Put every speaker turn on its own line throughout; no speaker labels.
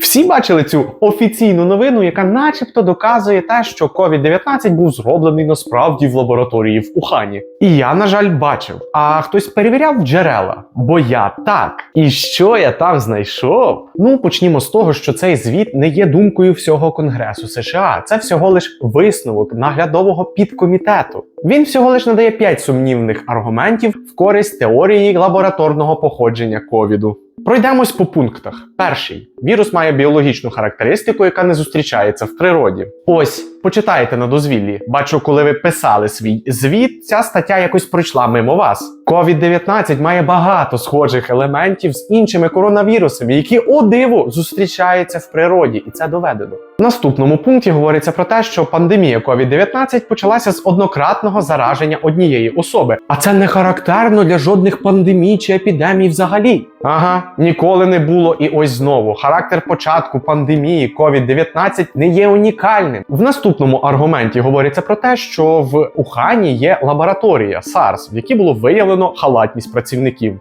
Всі бачили цю офіційну новину, яка начебто доказує те, що COVID-19 був зроблений насправді в лабораторії в Ухані. І я, на жаль, бачив. А хтось перевіряв джерела, бо я так. І що я там знайшов? Ну, почнімо з того, що цей звіт не є думкою всього Конгресу США. Це всього лиш висновок наглядового підкомітету. Він всього лиш надає 5 сумнівних аргументів в користь теорії лабораторного походження ковіду. Пройдемось по пунктах. Перший вірус має біологічну характеристику, яка не зустрічається в природі. Ось почитайте на дозвіллі. Бачу, коли ви писали свій звіт, ця стаття якось пройшла мимо вас. COVID-19 має багато схожих елементів з іншими коронавірусами, які о диво зустрічаються в природі, і це доведено. В наступному пункті говориться про те, що пандемія COVID-19 почалася з однократного зараження однієї особи, а це не характерно для жодних пандемій чи епідемій взагалі. Ага, ніколи не було і ось знову. Характер початку пандемії COVID-19 не є унікальним. В наступному аргументі говориться про те, що в Ухані є лабораторія SARS, в якій було виявлено халатність працівників.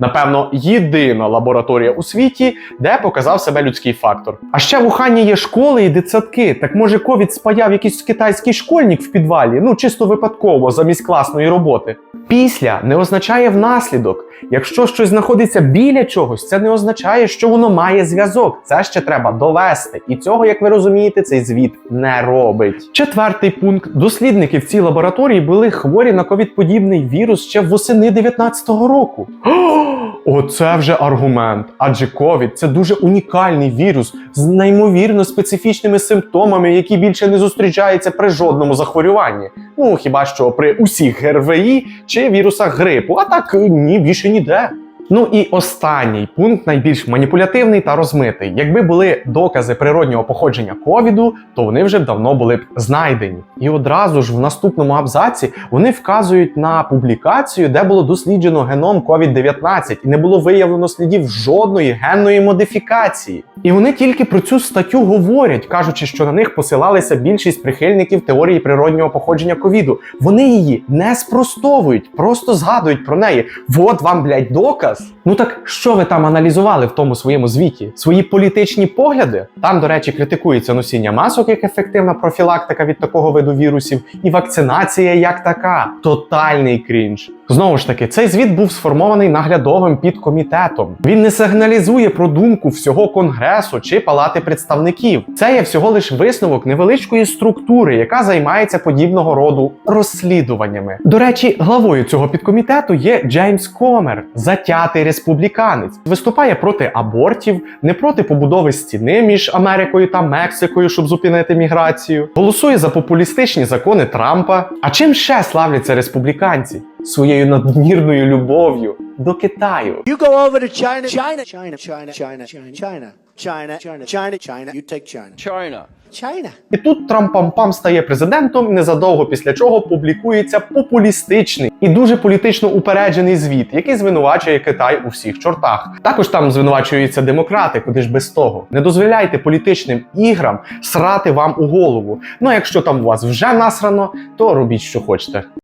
Напевно, єдина лабораторія у світі, де показав себе людський фактор. А ще в Ухані є школи і дитсадки. Так може ковід спаяв якийсь китайський школьник в підвалі, ну чисто випадково, замість класної роботи. Після не означає внаслідок. Якщо щось знаходиться біля чогось, це не означає, що воно має зв'язок. Це ще треба довести. І цього, як ви розумієте, цей звіт не робить. Четвертий пункт: дослідники в цій лабораторії були хворі на ковід-подібний вірус ще восени 19-го року. Оце вже аргумент. Адже ковід це дуже унікальний вірус з неймовірно специфічними симптомами, які більше не зустрічаються при жодному захворюванні. Ну хіба що при усіх ГРВІ чи вірусах грипу, а так ні, більше ніде. Ну і останній пункт найбільш маніпулятивний та розмитий. Якби були докази природнього походження ковіду, то вони вже давно були б знайдені. І одразу ж в наступному абзаці вони вказують на публікацію, де було досліджено геном COVID-19 і не було виявлено слідів жодної генної модифікації. І вони тільки про цю статтю говорять, кажучи, що на них посилалися більшість прихильників теорії природнього походження ковіду. Вони її не спростовують, просто згадують про неї. Вот вам, блядь, доказ. Ну так що ви там аналізували в тому своєму звіті? Свої політичні погляди? Там, до речі, критикується носіння масок як ефективна профілактика від такого виду вірусів, і вакцинація як така. Тотальний крінж. Знову ж таки, цей звіт був сформований наглядовим підкомітетом. Він не сигналізує про думку всього конгресу чи палати представників. Це є всього лиш висновок невеличкої структури, яка займається подібного роду розслідуваннями. До речі, главою цього підкомітету є Джеймс Комер, затятий республіканець. Виступає проти абортів, не проти побудови стіни між Америкою та Мексикою, щоб зупинити міграцію. Голосує за популістичні закони Трампа. А чим ще славляться республіканці? Своєю надмірною любов'ю до Китаю.
You go over to China, China, China, China, China, China, China, China, China, China. You take China.
China.
China.
І тут Трампам-пам стає президентом незадовго після чого публікується популістичний і дуже політично упереджений звіт, який звинувачує Китай у всіх чортах. Також там звинувачуються демократи, куди ж без того. Не дозволяйте політичним іграм срати вам у голову. Ну а якщо там у вас вже насрано, то робіть що хочете.